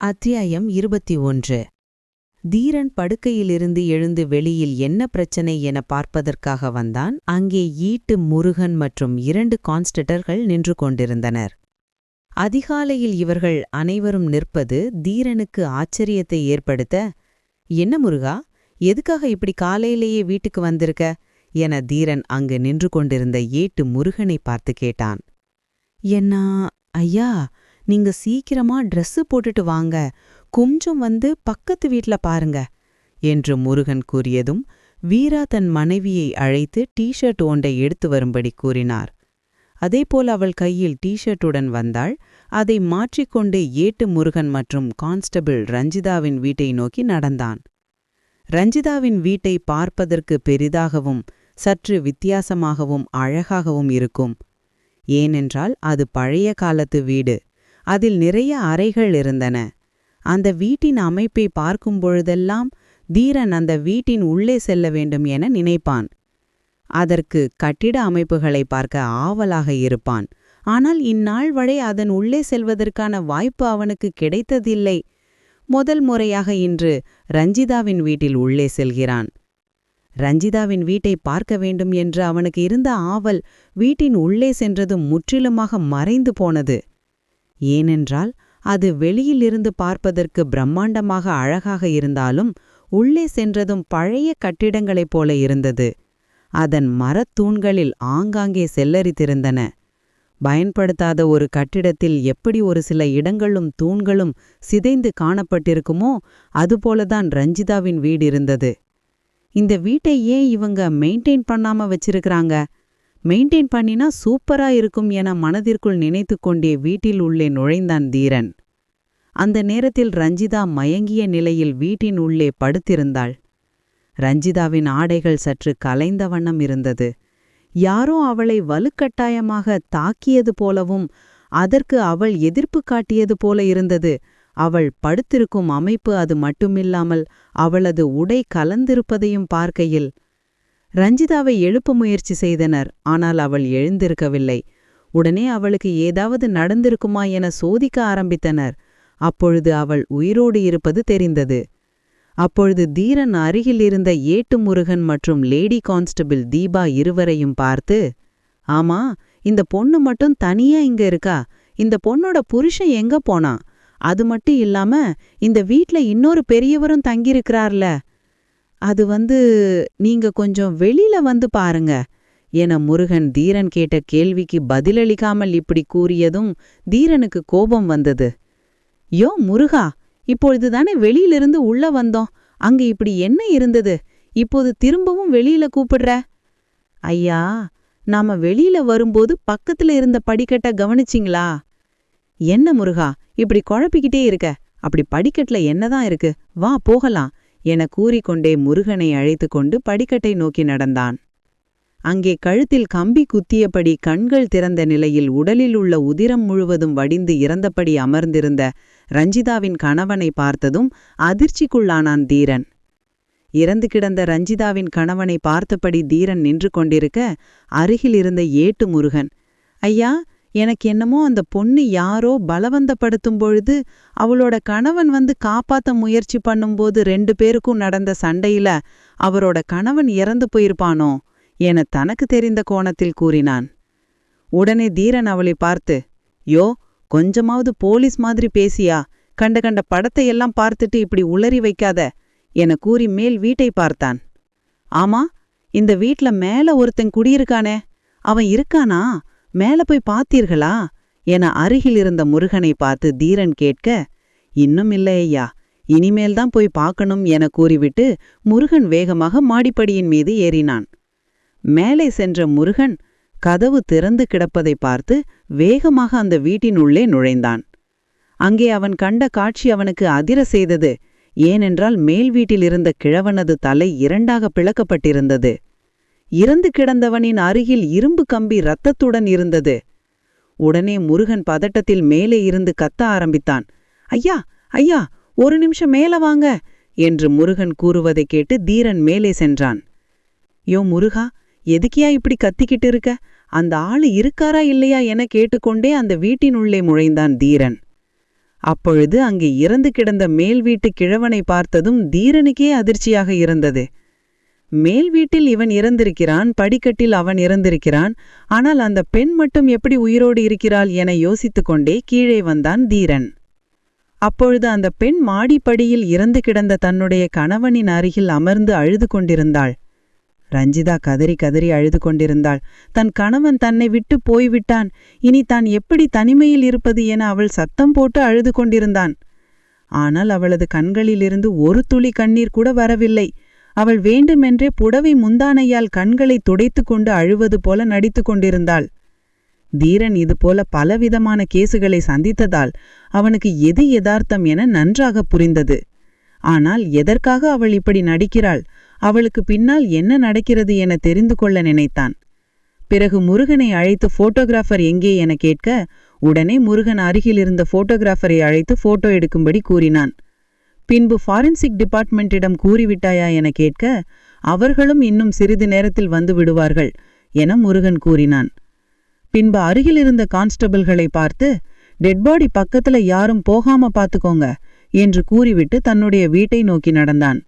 அத்தியாயம் இருபத்தி ஒன்று. தீரன் படுக்கையிலிருந்து எழுந்து வெளியில் என்ன பிரச்சனை என பார்ப்பதற்காக வந்தான். அங்கே ஈட்டு முருகன் மற்றும் இரண்டு கான்ஸ்டட்டர்கள் நின்று கொண்டிருந்தனர். அதிகாலையில் இவர்கள் அனைவரும் நிற்பது தீரனுக்கு ஆச்சரியத்தை ஏற்படுத்த என்ன முருகா எதுக்காக இப்படி காலையிலேயே வீட்டுக்கு வந்திருக்க? என தீரன் அங்கு நின்று கொண்டிருந்த ஏட்டு முருகனை பார்த்து கேட்டான். என்ன ஐயா நீங்க சீக்கிரமா ட்ரெஸ்ஸு போட்டுட்டு வாங்க. கொஞ்சம் வந்து பக்கத்து வீட்ல பாருங்க என்று முருகன் கூறியதும் வீரா தன் மனைவியை அழைத்து டீஷர்ட் ஒன்றை எடுத்து வரும்படி கூறினார். அதேபோல் அவள் கையில் டீஷர்ட்டுடன் வந்தாள். அதை மாற்றிக்கொண்டு ஏட்டு முருகன் மற்றும் கான்ஸ்டபிள் ரஞ்சிதாவின் வீட்டை நோக்கி நடந்தான். ரஞ்சிதாவின் வீட்டை பார்ப்பதற்கு பெரிதாகவும் சற்று வித்தியாசமாகவும் அழகாகவும் இருக்கும். ஏனென்றால் அது பழைய காலத்து வீடு. அதில் நிறைய அறைகள் இருந்தன. அந்த வீட்டின் அமைப்பை பார்க்கும் பொழுதெல்லாம் தீரன் அந்த வீட்டின் உள்ளே செல்ல வேண்டும் என நினைப்பான். அதற்கு கட்டிட அமைப்புகளை பார்க்க ஆவலாக இருப்பான். ஆனால் இந்நாள் வரை அதன் உள்ளே செல்வதற்கான வாய்ப்பு அவனுக்கு கிடைத்ததில்லை. முதல் முறையாக இன்று ரஞ்சிதாவின் வீட்டில் உள்ளே செல்கிறான். ரஞ்சிதாவின் வீட்டை பார்க்க வேண்டும் என்று அவனுக்கு இருந்த ஆவல் வீட்டின் உள்ளே சென்றதும் முற்றிலுமாக மறைந்து போனது. ஏனென்றால் அது வெளியிலிருந்து பார்ப்பதற்கு பிரம்மாண்டமாக அழகாக இருந்தாலும் உள்ளே சென்றதும் பழைய கட்டிடங்களைப் போல இருந்தது. அதன் மரத்தூண்களில் ஆங்காங்கே செல்லரித்திருந்தன பயன்படுத்தாத ஒரு கட்டிடத்தில் எப்படி ஒரு சில இடங்களும் தூண்களும் சிதைந்து காணப்பட்டிருக்குமோ அதுபோலதான் ரஞ்சிதாவின் வீடு இருந்தது. இந்த வீட்டை ஏன் இவங்க மெயின்டைன் பண்ணாம வச்சிருக்கிறாங்க? மெயின்டைன் பண்ணினா சூப்பரா இருக்கும் என மனதிற்குள் நினைத்து கொண்டே வீட்டில் உள்ளே நுழைந்தான் தீரன். அந்த நேரத்தில் ரஞ்சிதா மயங்கிய நிலையில் வீட்டின் உள்ளே படுத்திருந்தாள். ரஞ்சிதாவின் ஆடைகள் சற்று கலைந்த வண்ணம் இருந்தது. யாரோ அவளை வலுக்கட்டாயமாக தாக்கியது போலவும் அதற்கு அவள் எதிர்ப்பு காட்டியது போல இருந்தது. அவள் படுத்திருக்கும் அமைப்பு அது மட்டுமில்லாமல் அவளது உடை கலந்திருப்பதையும் பார்க்கையில் ரஞ்சிதாவை எழுப்ப முயற்சி செய்தனர் ஆனால் அவள் எழுந்திருக்கவில்லை. உடனே அவளுக்கு ஏதாவது நடந்திருக்குமா என சோதிக்க ஆரம்பித்தனர். அப்பொழுது அவள் உயிரோடு இருப்பது தெரிந்தது. அப்பொழுது தீரன் அருகில் இருந்த ஏட்டு முருகன் மற்றும் லேடி கான்ஸ்டபிள் தீபா இருவரையும் பார்த்து ஆமா இந்த பொண்ணு மட்டும் தனியா இங்க இருக்கா? இந்த பொண்ணோட புருஷன் எங்க போனான் அது மட்டும் இல்லாம இந்த வீட்ல இன்னொரு பெரியவரும் தங்கியிருக்கிறார்ல. அது வந்து நீங்க கொஞ்சம் வெளியில வந்து பாருங்க. என முருகன் தீரன் கேட்ட கேள்விக்கு பதிலளிக்காமல் இப்படி கூறியதும் தீரனுக்கு கோபம் வந்தது. யோ முருகா இப்பொழுதுதானே வெளியிலிருந்து உள்ள வந்தோம். அங்க இப்படி என்ன இருந்தது? இப்போது திரும்பவும் வெளியில கூப்பிடுற? ஐயா நாம வெளியில வரும்போது பக்கத்துல இருந்த படிக்கட்ட கவனிச்சிங்களா? என்ன முருகா இப்படி குழப்பிக்கிட்டே இருக்க? அப்படி படிக்கட்டுல என்னதான் இருக்கு? வா போகலாம். என கூறிக்கொண்டே முருகனை அழைத்து கொண்டு படிக்கட்டை நோக்கி நடந்தான். அங்கே கழுத்தில் கம்பி குத்தியபடி கண்கள் திறந்த நிலையில் உடலில் உள்ள உதிரம் முழுவதும் வடிந்து இறந்தபடி அமர்ந்திருந்த ரஞ்சிதாவின் கணவனை பார்த்ததும் அதிர்ச்சிக்குள்ளானான் தீரன். இறந்து கிடந்த ரஞ்சிதாவின் கணவனை பார்த்தபடி தீரன் நின்று கொண்டிருக்க அருகில் இருந்த ஏட்டு முருகன் ஐயா எனக்கு என்னமோ அந்த பொண்ணு யாரோ பலவந்தப்படுத்தும் பொழுது அவளோட கணவன் வந்து காப்பாத்த முயற்சி பண்ணும்போது ரெண்டு பேருக்கும் நடந்த சண்டையில அவரோட கணவன் இறந்து போயிருப்பானோ என தனக்கு தெரிந்த கோணத்தில் கூறினான். உடனே தீரன் அவளை பார்த்து யோ கொஞ்சமாவது போலீஸ் மாதிரி பேசியா? கண்ட கண்ட படத்தை எல்லாம் பார்த்துட்டு இப்படி உளறி வைக்காத என கூறி மேல் வீட்டை பார்த்தான். ஆமா இந்த வீட்ல மேல ஒருத்தன் குடியிருக்கானே அவன் இருக்கானா? மேல போய் பார்த்தீர்களா? என அருகில் இருந்த முருகனை பார்த்து தீரன் கேட்க இன்னும் இல்லை ஐயா இனிமேல்தான் போய் பார்க்கணும் என கூறிவிட்டு முருகன் வேகமாக மாடிப்படியின் மீது ஏறினான். மேலே சென்ற முருகன் கதவு திறந்து கிடப்பதை பார்த்து வேகமாக அந்த வீட்டினுள்ளே நுழைந்தான். அங்கே அவன் கண்ட காட்சி அவனுக்கு அதிர செய்தது ஏனென்றால் மேல் வீட்டில் இருந்த கிழவனது தலை இரண்டாக பிளக்கப்பட்டிருந்தது. இறந்து கிடந்தவனின் அருகில் இரும்பு கம்பி இரத்தத்துடன் இருந்தது. உடனே முருகன் பதட்டத்தில் மேலே இருந்து கத்த ஆரம்பித்தான். ஐயா ஐயா ஒரு நிமிஷம் மேல வாங்க என்று முருகன் கூறுவதைக் கேட்டு தீரன் மேலே சென்றான். யோ முருகா எதுக்கியா இப்படி கத்திக்கிட்டு இருக்க? அந்த ஆளு இருக்காரா இல்லையா என கேட்டுக்கொண்டே அந்த வீட்டினுள்ளே முழைந்தான் தீரன். அப்பொழுது அங்கே இறந்து கிடந்த மேல் வீட்டு கிழவனை பார்த்ததும் தீரனுக்கே அதிர்ச்சியாக இருந்தது. மேல் வீட்டில் இவன் இறந்திருக்கிறான் படிக்கட்டில் அவன் இறந்திருக்கிறான் ஆனால் அந்த பெண் மட்டும் எப்படி உயிரோடு இருக்கிறாள் என யோசித்துக் கொண்டே கீழே வந்தான் தீரன். அப்பொழுது அந்த பெண் மாடிப்படியில் இறந்து கிடந்த தன்னுடைய கணவனின் அருகில் அமர்ந்து அழுது கொண்டிருந்தாள். ரஞ்சிதா கதறி கதறி அழுது கொண்டிருந்தாள். தன் கணவன் தன்னை விட்டு போய்விட்டான். இனி தான் எப்படி தனிமையில் இருப்பது என அவள் சத்தம் போட்டு அழுது கொண்டிருந்தான். ஆனால் அவளது கண்களிலிருந்து ஒரு துளி கண்ணீர் கூட வரவில்லை. அவள் வேண்டுமென்றே புடவை முந்தானையால் கண்களை துடைத்து கொண்டு அழுவது போல நடித்து கொண்டிருந்தாள். தீரன் இதுபோல பலவிதமான கேசுகளை சந்தித்ததால் அவனுக்கு எது யதார்த்தம் என நன்றாக புரிந்தது. ஆனால் எதற்காக அவள் இப்படி நடிக்கிறாள்? அவளுக்கு பின்னால் என்ன நடக்கிறது என தெரிந்து கொள்ள நினைத்தான். பிறகு முருகனை அழைத்து போட்டோகிராஃபர் எங்கே என கேட்க உடனே முருகன் அருகில் இருந்த போட்டோகிராஃபரை அழைத்து போட்டோ எடுக்கும்படி கூறினான். பின்பு ஃபாரன்சிக் டிபார்ட்மெண்டிடம் கூறிவிட்டாயா என கேட்க அவர்களும் இன்னும் சிறிது நேரத்தில் வந்து விடுவார்கள் என முருகன் கூறினான். பின்பு அருகில் இருந்த கான்ஸ்டபிள்களை பார்த்து டெட் பாடி பக்கத்துல யாரும் போகாம பார்த்துக்கோங்க என்று கூறிவிட்டு தன்னுடைய வீட்டை நோக்கி நடந்தான்.